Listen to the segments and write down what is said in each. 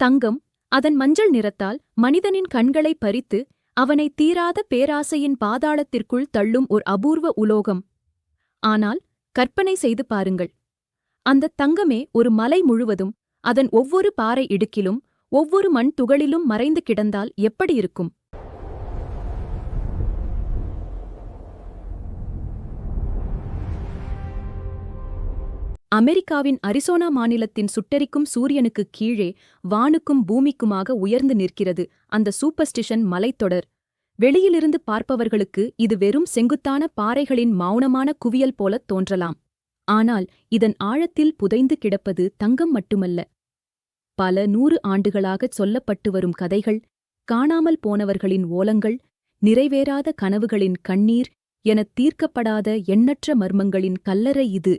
தங்கம் அதன் மஞ்சள் நிறத்தால் மனிதனின் கண்களை பறித்து அவனை தீராத பேராசையின் பாதாளத்திற்குள் தள்ளும் ஒரு அபூர்வ உலோகம். ஆனால் கற்பனை செய்து பாருங்கள். அந்த தங்கமே ஒரு மலை முழுவதும் அதன் ஒவ்வொரு பாறை இடுக்கிலும் ஒவ்வொரு மண் துகளிலும் மறைந்து கிடந்தால் எப்படி இருக்கும்? அமெரிக்காவின் அரிசோனா மாநிலத்தின் சுட்டெரிக்கும் சூரியனுக்குக் கீழே வானுக்கும் பூமிக்குமாக உயர்ந்து நிற்கிறது அந்த சூப்பர்ஸ்டிஷன் மலைத்தொடர். வெளியிலிருந்து பார்ப்பவர்களுக்கு இது வெறும் செங்குத்தான பாறைகளின் மௌனமான குவியல் போலத் தோன்றலாம். ஆனால் இதன் ஆழத்தில் புதைந்து கிடப்பது தங்கம் மட்டுமல்ல. பல நூறு ஆண்டுகளாகச் சொல்லப்பட்டு வரும் கதைகள் காணாமல் போனவர்களின் ஓலங்கள் நிறைவேறாத கனவுகளின் கண்ணீர் எனத் தீர்க்கப்படாத எண்ணற்ற மர்மங்களின் கல்லறை இது.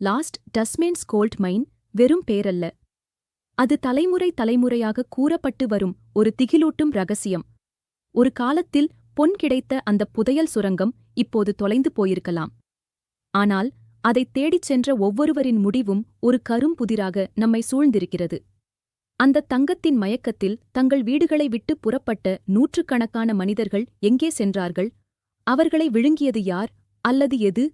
லாஸ்ட் டஸ்மேன்ஸ் கோல்ட் மைன் வெறும் பேரல்ல. அது தலைமுறை தலைமுறையாக கூறப்பட்டு வரும் ஒரு திகிலூட்டும் ரகசியம். ஒரு காலத்தில் பொன் கிடைத்த அந்த புதையல் சுரங்கம் இப்போது தொலைந்து போயிருக்கலாம். ஆனால் அதைத் தேடிச் சென்ற ஒவ்வொருவரின் முடிவும் ஒரு கரும்புதிராக நம்மை சூழ்ந்திருக்கிறது. அந்த தங்கத்தின் மயக்கத்தில் தங்கள் வீடுகளை விட்டு புறப்பட்ட நூற்றுக்கணக்கான மனிதர்கள் எங்கே சென்றார்கள்? அவர்களை விழுங்கியது யார்? அல்லது எது?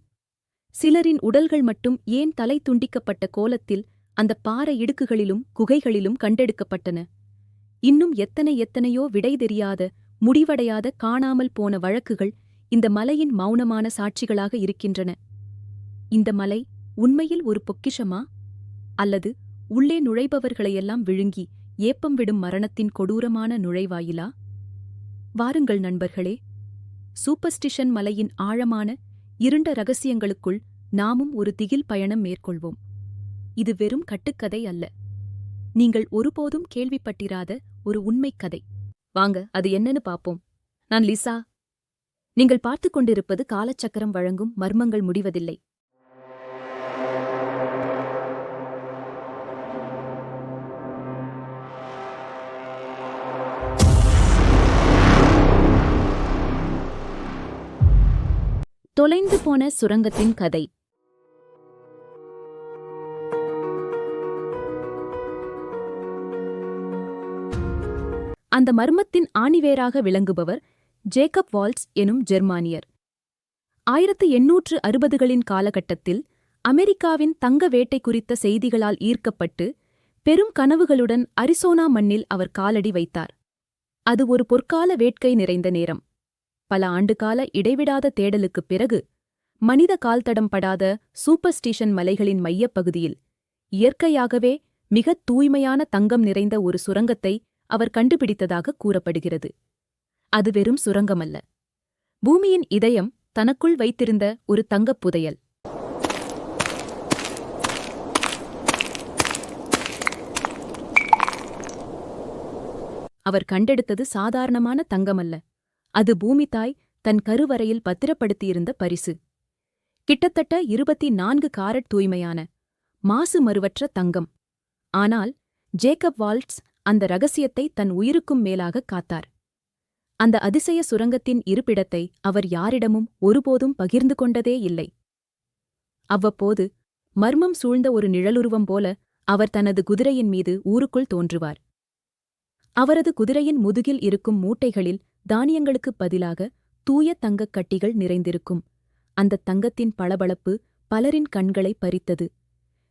சிலரின் உடல்கள் மட்டும் ஏன் தலை துண்டிக்கப்பட்ட கோலத்தில் அந்த பாறை இடுக்குகளிலும் குகைகளிலும் கண்டெடுக்கப்பட்டன? இன்னும் எத்தனை எத்தனையோ விடை தெரியாத முடிவடையாத காணாமல் போன வழக்குகள் இந்த மலையின் மௌனமான சாட்சிகளாக இருக்கின்றன. இந்த மலை உண்மையில் ஒரு பொக்கிஷமா? அல்லது உள்ளே நுழைபவர்களையெல்லாம் விழுங்கி ஏப்பம் விடும் மரணத்தின் கொடூரமான நுழைவாயிலா? வாருங்கள் நண்பர்களே சூப்பர்ஸ்டிஷன் மலையின் ஆழமான இருண்ட ரகசியங்களுக்குள் நாமும் ஒரு திகில் பயணம் மேற்கொள்வோம். இது வெறும் கட்டுக்கதை அல்ல. நீங்கள் ஒருபோதும் கேள்விப்பட்டிராத ஒரு உண்மைக் கதை. வாங்க அது என்னன்னு பாப்போம் நான் லிசா. நீங்கள் பார்த்துக் கொண்டிருப்பது காலச்சக்கரம் வழங்கும் மர்மங்கள் முடிவதில்லை. தொலைந்து போன சுரங்கத்தின் கதை. அந்த மர்மத்தின் ஆணிவேராக விளங்குபவர் ஜேக்கப் வால்ட்ஸ் எனும் ஜெர்மானியர். ஆயிரத்து எண்ணூற்று அறுபதுகளின் காலகட்டத்தில் அமெரிக்காவின் தங்க வேட்டை குறித்த செய்திகளால் ஈர்க்கப்பட்டு பெரும் கனவுகளுடன் அரிசோனா மண்ணில் அவர் காலடி வைத்தார். அது ஒரு பொற்கால வேட்கை நிறைந்த நேரம். பல ஆண்டுகால இடைவிடாத தேடலுக்குப் பிறகு மனித கால்தடம் படாத சூப்பர்ஸ்டிஷன் மலைகளின் மையப்பகுதியில் இயற்கையாகவே மிகத் தூய்மையான தங்கம் நிறைந்த ஒரு சுரங்கத்தை அவர் கண்டுபிடித்ததாக கூறப்படுகிறது. அது வெறும் சுரங்கமல்ல. பூமியின் இதயம் தனக்குள் வைத்திருந்த ஒரு தங்கப் புதையல். அவர் கண்டெடுத்தது சாதாரணமான தங்கமல்ல. அது பூமித்தாய் தன் கருவறையில் பத்திரப்படுத்தியிருந்த பரிசு. கிட்டத்தட்ட இருபத்தி நான்கு காரட் தூய்மையான மாசு மறுவற்ற தங்கம். ஆனால் ஜேக்கப் வால்ட்ஸ் அந்த ரகசியத்தை தன் உயிருக்கும் மேலாகக் காத்தார். அந்த அதிசய சுரங்கத்தின் இருப்பிடத்தை அவர் யாரிடமும் ஒருபோதும் பகிர்ந்து கொண்டதே இல்லை. அவ்வப்போது மர்மம் சூழ்ந்த ஒரு நிழலுருவம் போல அவர் தனது குதிரையின் மீது ஊருக்குள் தோன்றுவார். அவரது குதிரையின் முதுகில் இருக்கும் மூட்டைகளில் தானியங்களுக்குப் பதிலாக தூய தங்கக் கட்டிகள் நிறைந்திருக்கும். அந்த தங்கத்தின் பளபளப்பு பலரின் கண்களை பறித்தது.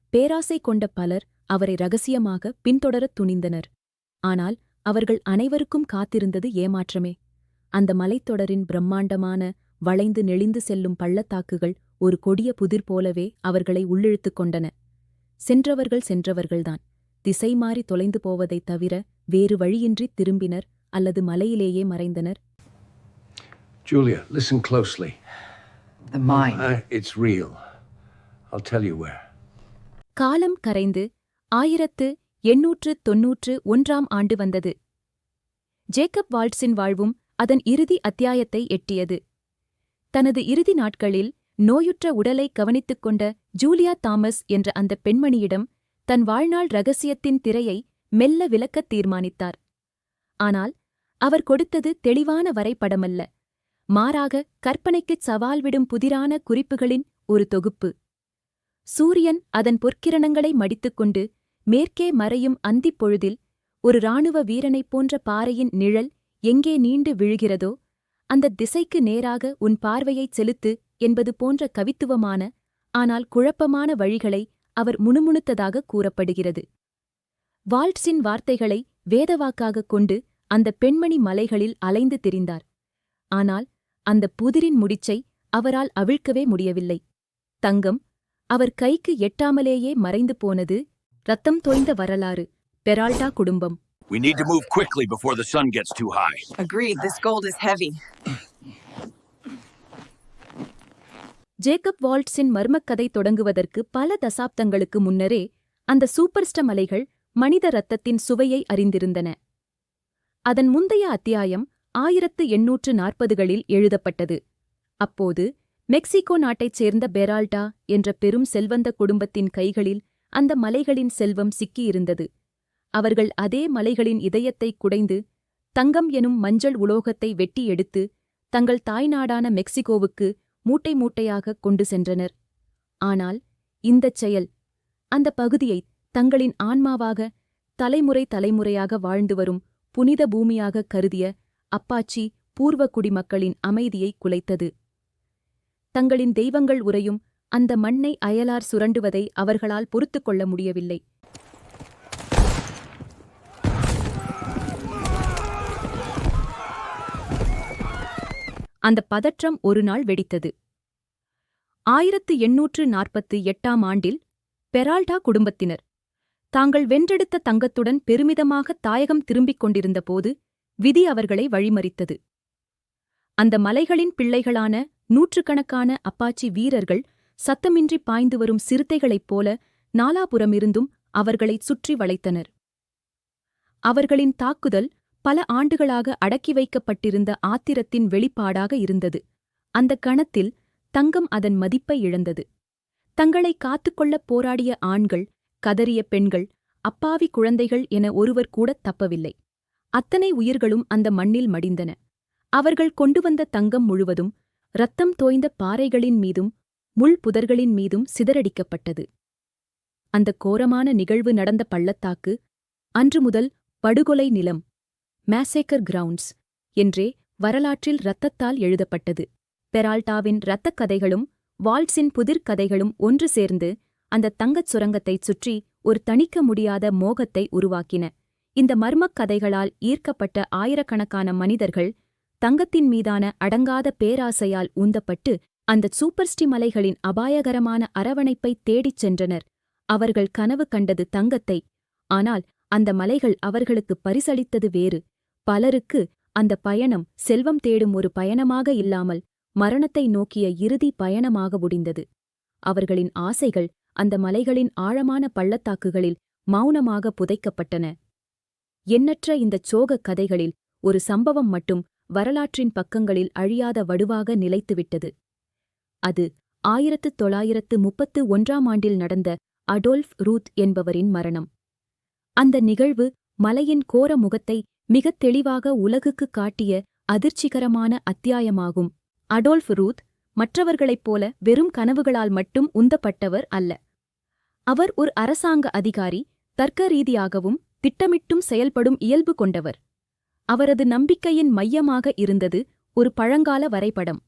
பேராசை கொண்ட பலர் அவரை ரகசியமாக பின்தொடரத் துணிந்தனர். ஆனால் அவர்கள் அனைவருக்கும் காத்திருந்தது ஏமாற்றமே. அந்த மலைத்தொடரின் பிரம்மாண்டமான வளைந்து நெளிந்து செல்லும் பள்ளத்தாக்குகள் ஒரு கொடிய புதிர் போலவே அவர்களை உள்ளிழுத்துக் கொண்டன. சென்றவர்கள் சென்றவர்கள்தான். திசை மாறி தொலைந்து போவதைத் தவிர வேறு வழியின்றி திரும்பினர் அல்லது மலையிலேயே மறைந்தனர் Julia, listen closely. The mine. Uh, it's real. I'll tell you where. காலம் கரைந்து ஆயிரத்து எண்ணூற்று தொன்னூற்று ஒன்றாம் ஆண்டு வந்தது ஜேக்கப் வால்ட்ஸின் வாழ்வும் அதன் இறுதி அத்தியாயத்தை எட்டியது தனது இறுதி நாட்களில் நோயுற்ற உடலை கவனித்துக் கொண்ட ஜூலியா தாமஸ் என்ற அந்த பெண்மணியிடம் தன் வாழ்நாள் ரகசியத்தின் திரையை மெல்ல விலக்கத் தீர்மானித்தார் ஆனால் அவர் கொடுத்தது தெளிவான வரைபடமல்ல. மாறாக கற்பனைக்குச் சவால் விடும் புதிரான குறிப்புகளின் ஒரு தொகுப்பு. சூரியன் அதன் பொற்கிரணங்களை மடித்துக்கொண்டு மேற்கே மறையும் அந்திப் பொழுதில் ஒரு இராணுவ வீரனைப் போன்ற பாறையின் நிழல் எங்கே நீண்டு விழுகிறதோ அந்த திசைக்கு நேராக உன் பார்வையைச் செலுத்து என்பது போன்ற கவித்துவமான ஆனால் குழப்பமான வழிகளை அவர் முணுமுணுத்ததாக கூறப்படுகிறது. வால்ட்ஸின் வார்த்தைகளை வேதவாக்காகக் கொண்டு அந்த பெண்மணி மலைகளில் அலைந்து திரிந்தார் ஆனால் அந்த புதிரின் முடிச்சை அவரால் அவிழ்க்கவே முடியவில்லை தங்கம் அவர் கைக்கு எட்டாமலேயே மறைந்து போனது ரத்தம் தோய்ந்த வரலாறு பெரால்டா குடும்பம் We need to move quickly before the sun gets too high. Agreed, this gold is heavy. Jacob வால்ட்ஸின் மர்மக்கதை தொடங்குவதற்கு பல தசாப்தங்களுக்கு முன்னரே அந்த சூப்பர்ஸ்ட மலைகள் மனித ரத்தத்தின் சுவையை அறிந்திருந்தன அதன் முந்தைய அத்தியாயம் ஆயிரத்து எண்ணூற்று நாற்பதுகளில் எழுதப்பட்டது. அப்போது மெக்சிகோ நாட்டைச் சேர்ந்த பெரால்டா என்ற பெரும் செல்வந்த குடும்பத்தின் கைகளில் அந்த மலைகளின் செல்வம் சிக்கியிருந்தது. அவர்கள் அதே மலைகளின் இதயத்தை குடைந்து தங்கம் எனும் மஞ்சள் உலோகத்தை வெட்டி எடுத்து தங்கள் தாய்நாடான மெக்சிகோவுக்கு மூட்டை மூட்டையாக கொண்டு சென்றனர். ஆனால் இந்தச் செயல் அந்த பகுதியை தங்களின் ஆன்மாவாக தலைமுறை தலைமுறையாக வாழ்ந்து வரும் புனித பூமியாக கருதிய அப்பாச்சி பூர்வ குடிமக்களின் அமைதியை குலைத்தது. தங்களின் தெய்வங்கள் உரையும் அந்த மண்ணை அயலார் சுரண்டுவதை அவர்களால் பொறுத்துக் கொள்ள முடியவில்லை. அந்த பதற்றம் ஒரு நாள் வெடித்தது. ஆயிரத்து எண்ணூற்று நாற்பத்து எட்டாம் ஆண்டில் பெரால்டா குடும்பத்தினர் தாங்கள் வென்றெடுத்த தங்கத்துடன் பெருமிதமாக தாயகம் திரும்பிக் கொண்டிருந்தபோது விதி அவர்களை வழிமறித்தது. அந்த மலைகளின் பிள்ளைகளான நூற்றுக்கணக்கான அப்பாச்சி வீரர்கள் சத்தமின்றி பாய்ந்து வரும் சிறுத்தைகளைப் போல நாலாபுறமிருந்தும் அவர்களைச் சுற்றி வளைத்தனர். அவர்களின் தாக்குதல் பல ஆண்டுகளாக அடக்கி வைக்கப்பட்டிருந்த ஆத்திரத்தின் வெளிப்பாடாக இருந்தது. அந்த கணத்தில் தங்கம் அதன் மதிப்பை இழந்தது. தங்களை காத்துக்கொள்ளப் போராடிய ஆண்கள் கதறிய பெண்கள் அப்பாவி குழந்தைகள் என ஒருவர் கூட தப்பவில்லை. அத்தனை உயிர்களும் அந்த மண்ணில் மடிந்தன. அவர்கள் கொண்டு வந்த தங்கம் முழுவதும் ரத்தம் தோய்ந்த பாறைகளின் மீதும் முள் புதர்களின் மீதும் சிதறடிக்கப்பட்டது. அந்த கோரமான நிகழ்வு நடந்த பள்ளத்தாக்கு அன்று முதல் படுகொலை நிலம் மேசேக்கர் கிரவுண்ட்ஸ் என்றே வரலாற்றில் இரத்தத்தால் எழுதப்பட்டது. பெரால்டாவின் இரத்தக் கதைகளும் வால்ட்ஸின் புதிர்கதைகளும் ஒன்று சேர்ந்து அந்த தங்கச் சுரங்கத்தைச் சுற்றி ஒரு தணிக்க முடியாத மோகத்தை உருவாக்கின. இந்த மர்மக் கதைகளால் ஈர்க்கப்பட்ட ஆயிரக்கணக்கான மனிதர்கள் தங்கத்தின் மீதான அடங்காத பேராசையால் உந்தப்பட்டு அந்த சூப்பர்ஸ்டி மலைகளின் அபாயகரமான அரவணைப்பை தேடிச் சென்றனர். அவர்கள் கனவு கண்டது தங்கத்தை. ஆனால் அந்த மலைகள் அவர்களுக்கு பரிசளித்தது வேறு. பலருக்கு அந்த பயணம் செல்வம் தேடும் ஒரு பயணமாக இல்லாமல் மரணத்தை நோக்கிய இறுதி பயணமாக முடிந்தது. அவர்களின் ஆசைகள் அந்த மலைகளின் ஆழமான பள்ளத்தாக்குகளில் மௌனமாக புதைக்கப்பட்டன. எண்ணற்ற இந்தச் சோகக் கதைகளில் ஒரு சம்பவம் மட்டும் வரலாற்றின் பக்கங்களில் அழியாத வடுவாக நிலைத்துவிட்டது. அது ஆயிரத்து தொள்ளாயிரத்து முப்பத்து ஒன்றாம் ஆண்டில் நடந்த அடோல்ஃப் ரூத் என்பவரின் மரணம். அந்த நிகழ்வு மலையின் கோர முகத்தை மிகத் தெளிவாக உலகுக்குக் காட்டிய அதிர்ச்சிகரமான அத்தியாயமாகும். அடோல்ஃப் ரூத் மற்றவர்களைப் போல வெறும் கனவுகளால் மட்டும் உந்தப்பட்டவர் அல்ல. அவர் ஒரு அரசாங்க அதிகாரி தர்க்க ரீதியாகவும் திட்டமிட்டும் செயல்படும் இயல்பு கொண்டவர். அவரது நம்பிக்கையின் மையமாக இருந்தது ஒரு பழங்கால வரைபடம்.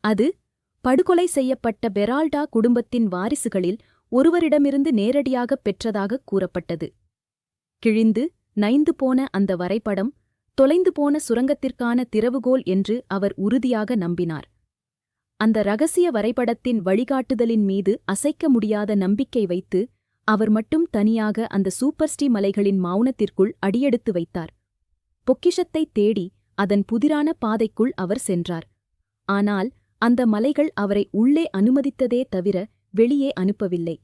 அது படுகொலை செய்யப்பட்ட பெரால்டா குடும்பத்தின் வாரிசுகளில் ஒருவரிடமிருந்து நேரடியாகப் பெற்றதாகக் கூறப்பட்டது. கிழிந்து நைந்து போன அந்த வரைபடம் தொலைந்து போன சுரங்கத்திற்கான திறவுகோல் என்று அவர் உறுதியாக நம்பினார். அந்த ரகசிய வரைபடத்தின் வழிகாட்டுதலின் மீது அசைக்க முடியாத நம்பிக்கை வைத்து அவர் மட்டும் தனியாக அந்த சூப்பர்ஸ்டி மலைகளின் மௌனத்திற்குள் அடியெடுத்து வைத்தார். பொக்கிஷத்தை தேடி அதன் புதிரான பாதைக்குள் அவர் சென்றார். ஆனால் அந்த மலைகள் அவரை உள்ளே அனுமதித்ததே தவிர வெளியே அனுப்பவில்லை.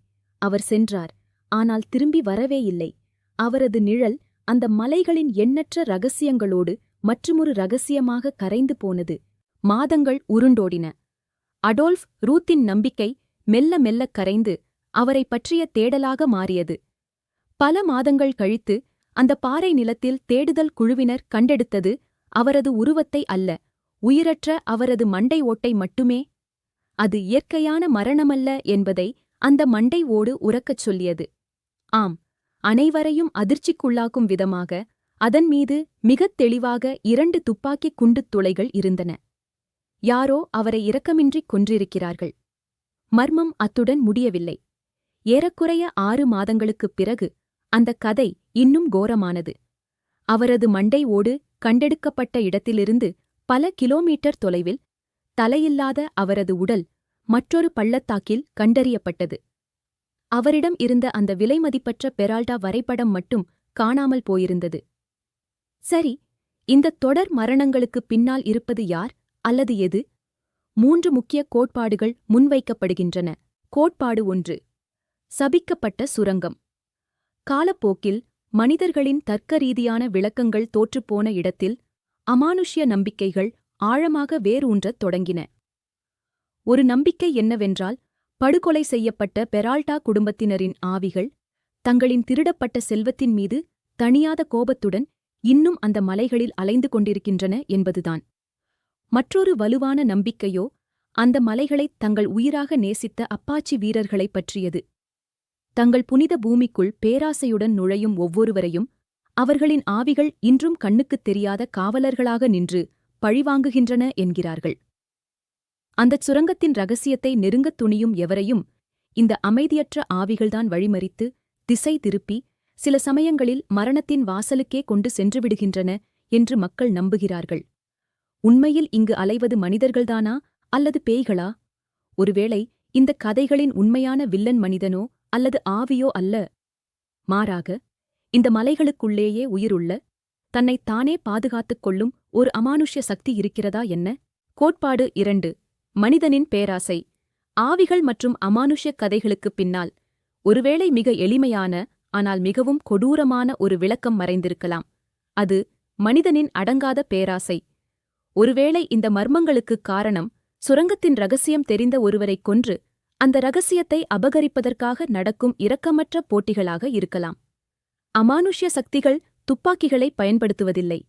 அவர் சென்றார் ஆனால் திரும்பி வரவே இல்லை. அவரது நிழல் அந்த மலைகளின் எண்ணற்ற ரகசியங்களோடு மற்றுமொரு ரகசியமாக கரைந்து போனது. மாதங்கள் உருண்டோடின. அடோல்ஃப் ரூத்தின் நம்பிக்கை மெல்ல மெல்லக் கரைந்து அவரைப் பற்றிய தேடலாக மாறியது. பல மாதங்கள் கழித்து அந்த பாறை நிலத்தில் தேடுதல் குழுவினர் கண்டெடுத்தது அவரது உருவத்தை அல்ல உயிரற்ற அவரது மண்டை ஓட்டை மட்டுமே. அது இயற்கையான மரணமல்ல என்பதை அந்த மண்டை ஓடு உறக்கச் சொல்லியது. ஆம் அனைவரையும் அதிர்ச்சிக்குள்ளாக்கும் விதமாக அதன் மீது மிகத் தெளிவாக இரண்டு துப்பாக்கிக் குண்டுத் துளைகள் இருந்தன. யாரோ அவரை இரக்கமின்றி கொன்றிருக்கிறார்கள். மர்மம் அத்துடன் முடியவில்லை. ஏறக்குறைய ஆறு மாதங்களுக்குப் பிறகு அந்தக் கதை இன்னும் கோரமானது. அவரது மண்டை ஓடு கண்டெடுக்கப்பட்ட இடத்திலிருந்து பல கிலோமீட்டர் தொலைவில் தலையில்லாத அவரது உடல் மற்றொரு பள்ளத்தாக்கில் கண்டறியப்பட்டது. அவரிடம் இருந்த அந்த விலைமதிப்பற்ற பெரால்டா வரைபடம் மட்டும் காணாமல் போயிருந்தது. சரி இந்த தொடர் மரணங்களுக்குப் பின்னால் இருப்பது யார்? அல்லது எது? மூன்று முக்கிய கோட்பாடுகள் முன்வைக்கப்படுகின்றன. கோட்பாடு ஒன்று. சபிக்கப்பட்ட சுரங்கம். காலப்போக்கில் மனிதர்களின் தர்க்கரீதியான விளக்கங்கள் தோற்றுப்போன இடத்தில் அமானுஷ்ய நம்பிக்கைகள் ஆழமாக வேரூன்றத் தொடங்கின. ஒரு நம்பிக்கை என்னவென்றால் படுகொலை செய்யப்பட்ட பெரால்டா குடும்பத்தினரின் ஆவிகள் தங்களின் திருடப்பட்ட செல்வத்தின் மீது தணியாத கோபத்துடன் இன்னும் அந்த மலைகளில் அலைந்து கொண்டிருக்கின்றன என்பதுதான். மற்றொரு வலுவான நம்பிக்கையோ அந்த மலைகளைத் தங்கள் உயிராக நேசித்த அப்பாச்சி வீரர்களைப் பற்றியது. தங்கள் புனித பூமிக்குள் பேராசையுடன் நுழையும் ஒவ்வொருவரையும் அவர்களின் ஆவிகள் இன்றும் கண்ணுக்குத் தெரியாத காவலர்களாக நின்று பழிவாங்குகின்றன என்கிறார்கள். அந்தச் சுரங்கத்தின் ரகசியத்தை நெருங்கத் துணியும் எவரையும் இந்த அமைதியற்ற ஆவிகள்தான் வழிமறித்து திசை திருப்பி சில சமயங்களில் மரணத்தின் வாசலுக்கே கொண்டு சென்றுவிடுகின்றன என்று மக்கள் நம்புகிறார்கள். உண்மையில் இங்கு அலைவது மனிதர்கள்தானா அல்லது பேய்களா? ஒருவேளை இந்தக் கதைகளின் உண்மையான வில்லன் மனிதனோ அல்லது ஆவியோ அல்ல. மாறாக இந்த மலைகளுக்குள்ளேயே உயிருள்ள தன்னைத் தானே பாதுகாத்துக் கொள்ளும் ஒரு அமானுஷ்ய சக்தி இருக்கிறதா என்ன? கோட்பாடு இரண்டு. மனிதனின் பேராசை. ஆவிகள் மற்றும் அமானுஷ்ய கதைகளுக்குப் பின்னால். ஒருவேளை மிக எளிமையான ஆனால் மிகவும் கொடூரமான ஒரு விளக்கம் மறைந்திருக்கலாம். அது மனிதனின் அடங்காத பேராசை. ஒருவேளை இந்த மர்மங்களுக்குக் காரணம் சுரங்கத்தின் ரகசியம் தெரிந்த ஒருவரைக் கொன்று அந்த ரகசியத்தை அபகரிப்பதற்காக நடக்கும் இரக்கமற்ற போட்டிகளாக இருக்கலாம். அமானுஷ்ய சக்திகள் துப்பாக்கிகளை பயன்படுத்துவதில்லை.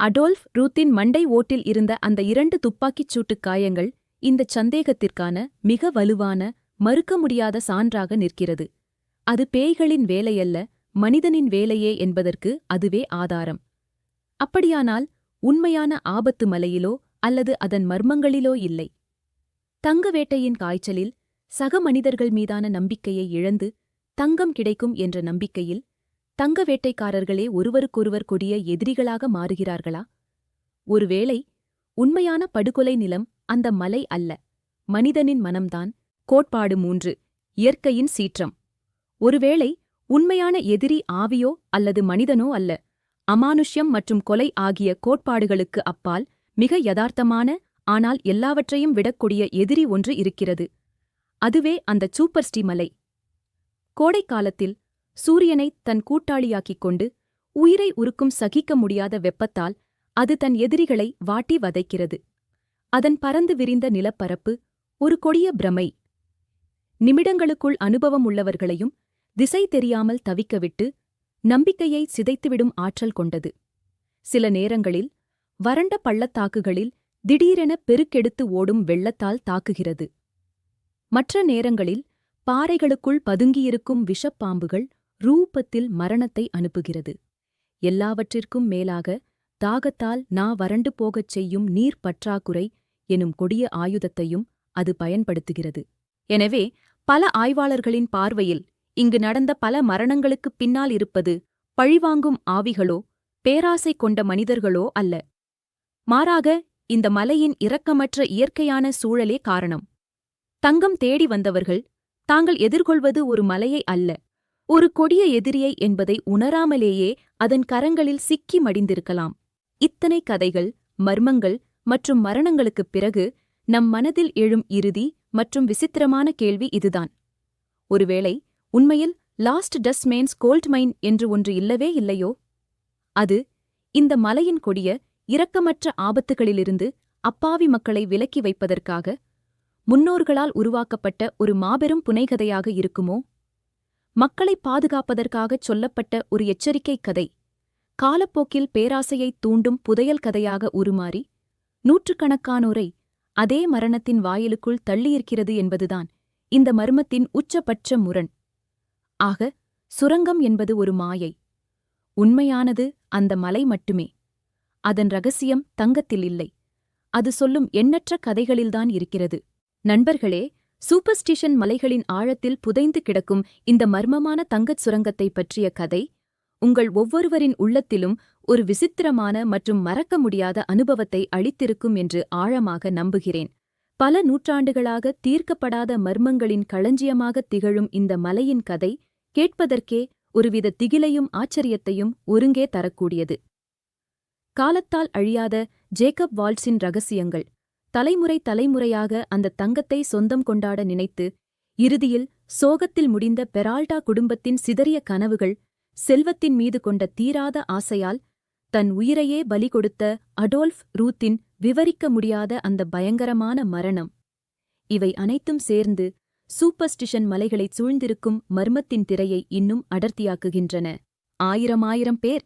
அடோல்ஃப் ரூத்தின் மண்டை ஓட்டில் இருந்த அந்த இரண்டு துப்பாக்கிச் சூட்டுக் காயங்கள் இந்தச் சந்தேகத்திற்கான மிக வலுவான மறுக்க முடியாத சான்றாக நிற்கிறது. அது பேய்களின் வேலையல்ல மனிதனின் வேலையே என்பதற்கு அதுவே ஆதாரம். அப்படியானால் உண்மையான ஆபத்து மலையிலோ அல்லது அதன் மர்மங்களிலோ இல்லை. தங்க வேட்டையின் காய்ச்சலில் சக மனிதர்கள் மீதான நம்பிக்கையை இழந்து தங்கம் கிடைக்கும் என்ற நம்பிக்கையில் தங்க வேட்டைக்காரர்களே ஒருவருக்கொருவர் கொடிய எதிரிகளாக மாறுகிறார்களா? ஒருவேளை உண்மையான படுகொலை நிலம் அந்த மலை அல்ல மனிதனின் மனம்தான் கோட்பாடு மூன்று இயற்கையின் சீற்றம். ஒருவேளை உண்மையான எதிரி ஆவியோ அல்லது மனிதனோ அல்ல அமானுஷ்யம் மற்றும் கொலை ஆகிய கோட்பாடுகளுக்கு அப்பால் மிக யதார்த்தமான ஆனால் எல்லாவற்றையும் விடக்கூடிய எதிரி ஒன்று இருக்கிறது. அதுவே அந்த சூப்பர் ஸ்டீமலை கோடைக்காலத்தில் சூரியனை தன் கூட்டாளியாக்கிக் கொண்டு உயிரை உருக்கும் சகிக்க முடியாத வெப்பத்தால் அது தன் எதிரிகளை வாட்டி வதைக்கிறது. அதன் பறந்து விரிந்த நிலப்பரப்பு ஒரு கொடிய பிரமை. நிமிடங்களுக்குள் அனுபவம் உள்ளவர்களையும் திசை தெரியாமல் தவிக்கவிட்டு நம்பிக்கையை சிதைத்துவிடும் ஆற்றல் கொண்டது. சில நேரங்களில் வறண்ட பள்ளத்தாக்குகளில் திடீரென பெருக்கெடுத்து ஓடும் வெள்ளத்தால் தாக்குகிறது. மற்ற நேரங்களில் பாறைகளுக்குள் பதுங்கியிருக்கும் விஷப்பாம்புகள் ரூபத்தில் மரணத்தை அனுப்புகிறது. எல்லாவற்றிற்கும் மேலாக தாகத்தால் நா வறண்டு போகச் செய்யும் நீர் பற்றாக்குறை எனும் கொடிய ஆயுதத்தையும் அது பயன்படுத்துகிறது. எனவே பல ஆய்வாளர்களின் பார்வையில் இங்கு நடந்த பல மரணங்களுக்குப் பின்னால் இருப்பது பழிவாங்கும் ஆவிகளோ பேராசை கொண்ட மனிதர்களோ அல்ல. மாறாக இந்த மலையின் இரக்கமற்ற இயற்கையான சூழலே காரணம். தங்கம் தேடி வந்தவர்கள் தாங்கள் எதிர்கொள்வது ஒரு மலையை அல்ல ஒரு கொடிய எதிரியை என்பதை உணராமலேயே அதன் கரங்களில் சிக்கி மடிந்திருக்கலாம். இத்தனை கதைகள் மர்மங்கள் மற்றும் மரணங்களுக்குப் பிறகு நம் மனதில் எழும் இறுதி மற்றும் விசித்திரமான கேள்வி இதுதான். ஒருவேளை உண்மையில் லாஸ்ட் டஸ்மேன்ஸ் கோல்ட் மைன் என்று ஒன்று இல்லவே இல்லையோ? அது இந்த மலையின் கொடிய இரக்கமற்ற ஆபத்துகளிலிருந்து அப்பாவி மக்களை விலக்கி வைப்பதற்காக முன்னோர்களால் உருவாக்கப்பட்ட ஒரு மாபெரும் புனைகதையாக இருக்குமோ? மக்களை பாதுகாப்பதற்காகச் சொல்லப்பட்ட ஒரு எச்சரிக்கைக் கதை காலப்போக்கில் பேராசையைத் தூண்டும் புதையல் கதையாக உருமாறி நூற்றுக்கணக்கானோரை அதே மரணத்தின் வாயிலுக்குள் தள்ளியிருக்கிறது என்பதுதான் இந்த மர்மத்தின் உச்சபட்ச முரண். ஆக சுரங்கம் என்பது ஒரு மாயை. உண்மையானது அந்த மலை மட்டுமே. அதன் ரகசியம் தங்கத்தில் இல்லை. அது சொல்லும் எண்ணற்ற கதைகளில்தான் இருக்கிறது. நண்பர்களே சூப்பர்ஸ்டிஷன் மலைகளின் ஆழத்தில் புதைந்து கிடக்கும் இந்த மர்மமான தங்கச் சுரங்கத்தைப் பற்றிய கதை உங்கள் ஒவ்வொருவரின் உள்ளத்திலும் ஒரு விசித்திரமான மற்றும் மறக்க முடியாத அனுபவத்தை அளித்திருக்கும் என்று ஆழமாக நம்புகிறேன். பல நூற்றாண்டுகளாக தீர்க்கப்படாத மர்மங்களின் களஞ்சியமாக திகழும் இந்த மலையின் கதை கேட்பதற்கே ஒருவித திகிலையும் ஆச்சரியத்தையும் ஒருங்கே தரக்கூடியது. காலத்தால் அழியாத ஜேக்கப் வால்ட்ஸின் ரகசியங்கள். தலைமுறை தலைமுறையாக அந்த தங்கத்தை சொந்தம் கொண்டாட நினைத்து இறுதியில் சோகத்தில் முடிந்த பெரால்டா குடும்பத்தின் சிதறிய கனவுகள் செல்வத்தின் மீது கொண்ட தீராத ஆசையால் தன் உயிரையே பலி கொடுத்த அடோல்ஃப் ரூத்தின் விவரிக்க முடியாத அந்த பயங்கரமான மரணம். இவை அனைத்தும் சேர்ந்து சூப்பர்ஸ்டிஷன் மலைகளைச் சூழ்ந்திருக்கும் மர்மத்தின் திரையை இன்னும் அடர்த்தியாக்குகின்றன. ஆயிரம் ஆயிரம் பேர்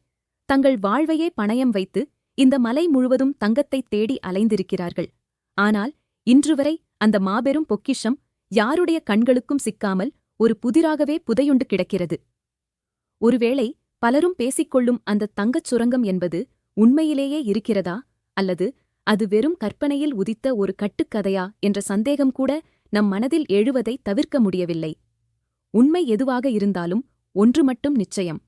தங்கள் வாழ்வையே பணயம் வைத்து இந்த மலை முழுவதும் தங்கத்தைத் தேடி அலைந்திருக்கிறார்கள். ஆனால் இன்றுவரை அந்த மாபெரும் பொக்கிஷம் யாருடைய கண்களுக்கும் சிக்காமல் ஒரு புதிராகவே புதையுண்டு கிடக்கிறது. ஒருவேளை பலரும் பேசிக்கொள்ளும் அந்த தங்கச் சுரங்கம் என்பது உண்மையிலேயே இருக்கிறதா? அல்லது அது வெறும் கற்பனையில் உதித்த ஒரு கட்டுக்கதையா? என்ற சந்தேகம் கூட நம் மனதில் எழுவதை தவிர்க்க முடியவில்லை. உண்மை எதுவாக இருந்தாலும் ஒன்று மட்டும் நிச்சயம்.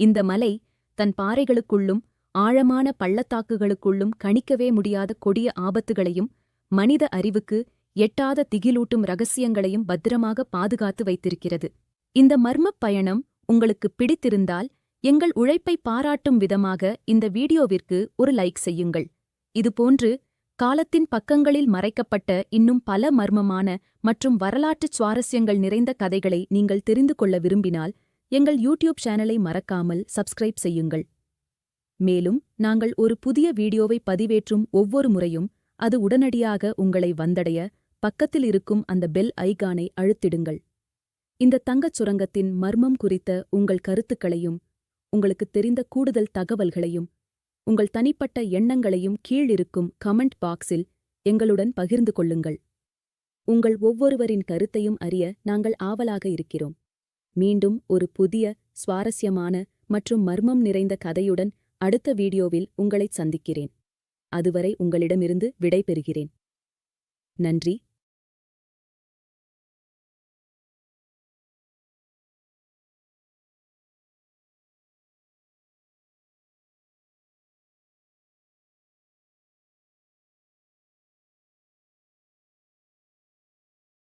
இந்த மலை தன் பாறைகளுக்குள்ளும் ஆழமான பள்ளத்தாக்குகளுக்குள்ளும் கணிக்கவே முடியாத கொடிய ஆபத்துகளையும் மனித அறிவுக்கு எட்டாத திகிலூட்டும் ரகசியங்களையும் பத்திரமாக பாதுகாத்து வைத்திருக்கிறது. இந்த மர்மப் பயணம் உங்களுக்கு பிடித்திருந்தால் எங்கள் உழைப்பை பாராட்டும் விதமாக இந்த வீடியோவிற்கு ஒரு லைக் செய்யுங்கள். இதுபோன்று காலத்தின் பக்கங்களில் மறைக்கப்பட்ட இன்னும் பல மர்மமான மற்றும் வரலாற்றுச் சுவாரஸ்யங்கள் நிறைந்த கதைகளை நீங்கள் தெரிந்து கொள்ள விரும்பினால் எங்கள் யூடியூப் சேனலை மறக்காமல் சப்ஸ்கிரைப் செய்யுங்கள். மேலும் நாங்கள் ஒரு புதிய வீடியோவை பதிவேற்றும் ஒவ்வொரு முறையும் அது உடனடியாக உங்களை வந்தடைய பக்கத்தில் இருக்கும் அந்த பெல் ஐகானை அழுத்திடுங்கள். இந்த தங்கச் சுரங்கத்தின் மர்மம் குறித்த உங்கள் கருத்துக்களையும் உங்களுக்குத் தெரிந்த கூடுதல் தகவல்களையும் உங்கள் தனிப்பட்ட எண்ணங்களையும் கீழிருக்கும் கமெண்ட் பாக்ஸில் எங்களுடன் பகிர்ந்து கொள்ளுங்கள். உங்கள் ஒவ்வொருவரின் கருத்தையும் அறிய நாங்கள் ஆவலாக இருக்கிறோம். மீண்டும் ஒரு புதிய சுவாரஸ்யமான மற்றும் மர்மம் நிறைந்த கதையுடன் அடுத்த வீடியோவில் உங்களைச் சந்திக்கிறேன். அதுவரை உங்களிடமிருந்து விடைபெறுகிறேன். நன்றி.